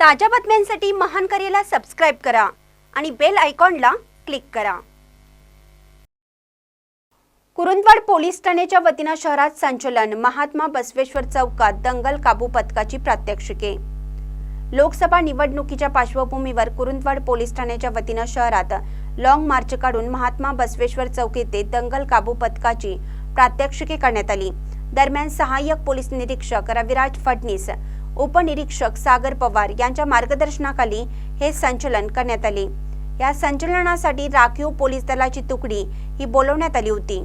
ताज्या बातम्यांसाठी महान करेला सबस्क्राईब करा आणि बेल आयकॉनला क्लिक करा. कुरुंदवाड पोलीस ठाण्याच्या वतीनं शहरात संचलन महात्मा बसवेश्वर चौकात दंगल काबू पथकाची प्रात्यक्षिके. लोकसभा निवडणुकीच्या पार्श्वभूमीवर कुरुंदवाड पोलीस ठाण्याच्या वतीनं शहरात लॉंग मार्च काढून महात्मा बसवेश्वर चौक येथे दंगल काबू पथकाची प्रात्यक्षिके करण्यात आली. दरम्यान सहाय्यक पोलीस निरीक्षक रविराज फडणीस उपनिरीक्षक सागर पवार यांच्या मार्गदर्शनाखाली हे संचलन करण्यात आले. या संचलनासाठी राखीव पोलीस दलाची तुकडी ही बोलवण्यात आली होती.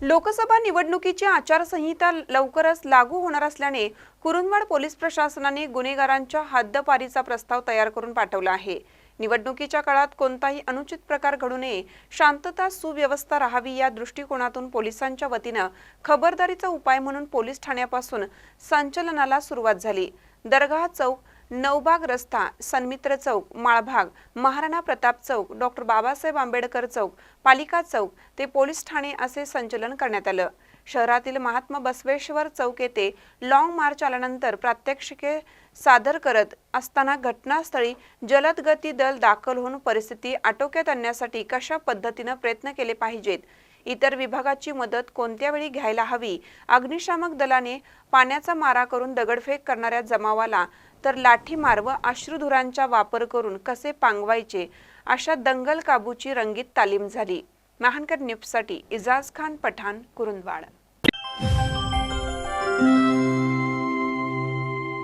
लोकसभा निवडणुकीची आचारसंहिता लवकरच लागू होणार असल्याने कुरुंदवाड पोलीस प्रशासनाने गुन्हेगारांच्या हद्दपारीचा प्रस्ताव तयार करून पाठवला आहे. निवडणुकीच्या काळात कोणताही अनुचित प्रकार घडू नये शांतता सुव्यवस्था राहावी या दृष्टिकोनातून पोलिसांच्या वतीनं खबरदारीचा उपाय म्हणून पोलीस ठाण्यापासून संचलनाला सुरुवात झाली. दरगाह चौक नवबाग रस्ता सन्मित्र चौक माळभाग महाराणा प्रताप चौक डॉक्टर बाबासाहेब आंबेडकर चौक पालिका चौक ते पोलीस ठाणे असे संचलन करण्यात आलं. शहरातील महात्मा बसवेश्वर चौक येथे लॉंग मार्च आल्यानंतर प्रात्यक्षिके सादर करत असताना घटनास्थळी जलद गती दल दाखल होऊन परिस्थिती आटोक्यात आणण्यासाठी कशा पद्धतीनं प्रयत्न केले पाहिजेत इतर विभागाची मदत कोणत्या वेळी घ्यायला हवी? अग्निशामक दलाने पाण्याचा मारा करून दगडफेक करणाऱ्या जमावाला तर लाठीमार व अश्रुधुरांचा वापर करून कसे पांगवायचे अशा दंगल काबूची रंगीत तालीम झाली. महानकर न्यूजसाठी इजाज खान पठाण कुरुंदवाड.